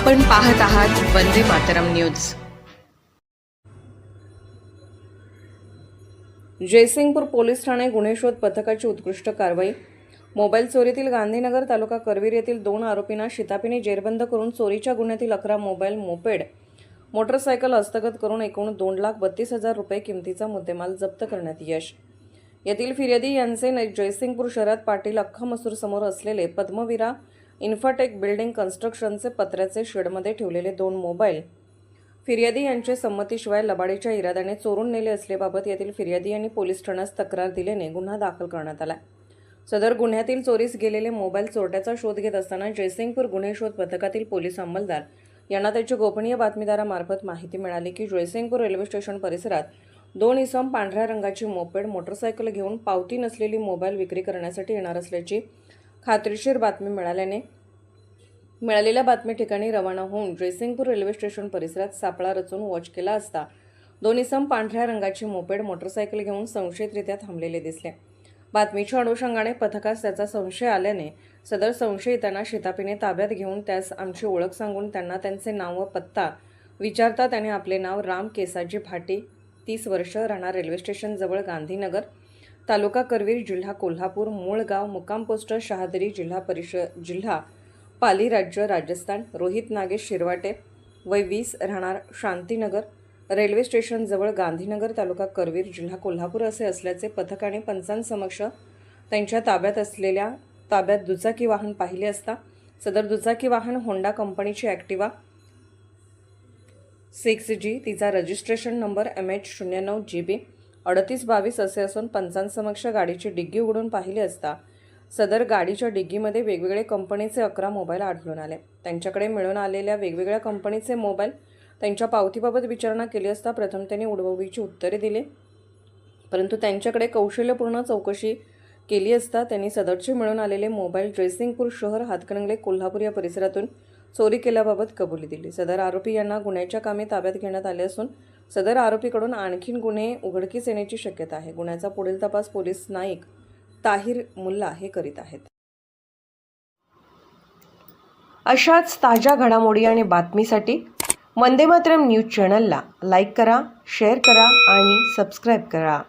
आपण पाहत आहात वंदे मातरम न्यूज. जयसिंगपूर पोलीस ठाणे गुन्हे शोध पथकाची उत्कृष्ट कारवाई. मोबाईल चोरीतील गांधीनगर तालुका करवीर येथील दोन आरोपींना शितापीने जेरबंद करून चोरीच्या गुन्ह्यातील अकरा मोबाईल मोपेड मोटरसायकल हस्तगत करून एकूण दोन लाख बत्तीस हजार रुपये किमतीचा मुद्देमाल जप्त करण्यात यश. येथील फिर्यादी यांचे जयसिंगपूर शहरात पाटील अख्खा मसूर समोर असलेले पद्मवीरा इन्फाटेक बिल्डिंग कन्स्ट्रक्शनचे पत्र्याचे शेडमध्ये ठेवलेले दोन मोबाईल. फिर्यादी यांच्या संमतीशिवाय लबाडीच्या इराद्याने चोरून नेले असल्याबाबत येथील फिर्यादी यांनी पोलीस ठाण्यास तक्रार दिल्याने गुन्हा दाखल करण्यात आला. सदर गुन्ह्यातील चोरीस गेलेले मोबाईल चोरट्याचा शोध घेत असताना जयसिंगपूर गुन्हे शोध पथकातील पोलीस अंमलदार यांना त्याच्या गोपनीय बातमीदारामार्फत माहिती मिळाली की जयसिंगपूर रेल्वे स्टेशन परिसरात दोन इसम पांढऱ्या रंगाची मोपेड मोटरसायकल घेऊन पावती नसलेली मोबाईल विक्री करण्यासाठी येणार असल्याची खात्रीशीर बातमी मिळाल्याने मिळालेल्या बातमी ठिकाणी रवाना होऊन जयसिंगपूर रेल्वे स्टेशन परिसरात सापळा रचून वॉच केला असता दोन्ही सम पांढऱ्या रंगाची मोपेड मोटरसायकल घेऊन संशयितरित्या थांबलेले दिसले. बातमीच्या अनुषंगाने पथकास त्याचा संशय आल्याने सदर संशयितांना शितापीने ताब्यात घेऊन त्यास आमची ओळख सांगून त्यांना त्यांचे नाव व पत्ता विचारता त्याने आपले नाव राम केसाजी भाटी तीस वर्ष राहणार रेल्वे स्टेशनजवळ गांधीनगर तालुका करवीर जिल्हा कोल्हापूर मूळ गाव मुक्काम पोस्ट शहादरी जिल्हा परिषद जिल्हा पाली राज्य राजस्थान. रोहित नागेश शिरवाटे वय वीस राहणार शांतीनगर. रेल्वे स्टेशनजवळ गांधीनगर तालुका करवीर जिल्हा कोल्हापूर असे असल्याचे पथकाने पंचांसमक्ष त्यांच्या ताब्यात असलेल्या ताब्यात दुचाकी वाहन पाहिले असता सदर दुचाकी वाहन होंडा कंपनीची ॲक्टिवा सिक्स जी तिचा रजिस्ट्रेशन नंबर एम एच शून्य नऊ जी बी अडतीस बावीस असे असून पंचांसमक्ष गाडीची डिग्गी उघडून पाहिली असता सदर गाडीच्या डिग्गीमध्ये वेगवेगळे कंपनीचे अकरा मोबाईल आढळून आले. त्यांच्याकडे मिळून आलेल्या वेगवेगळ्या कंपनीचे मोबाईल त्यांच्या पावतीबाबत विचारणा केली असता प्रथम त्यांनी उडवडीची उत्तरे दिली. परंतु त्यांच्याकडे कौशल्यपूर्ण चौकशी केली असता त्यांनी सदरचे मिळून आलेले मोबाईल ड्रेसिंगपूर शहर हातकणंगले कोल्हापूर या परिसरातून चोरी केल्याबाबत कबुली दिली. सदर आरोपी यांना गुन्ह्याच्या कामी ताब्यात घेण्यात आले असून सदर आरोपीकडून आणखीन गुन्हे उघडकीस येण्याची शक्यता आहे. गुन्ह्याचा पुढील तपास पोलीस नाईक ताहिर मुल्ला हे करीत आहेत. अशाच ताज्या घडामोडी आणि बातमीसाठी वंदे मातरम न्यूज चॅनलला लाईक करा शेअर करा आणि सबस्क्राईब करा.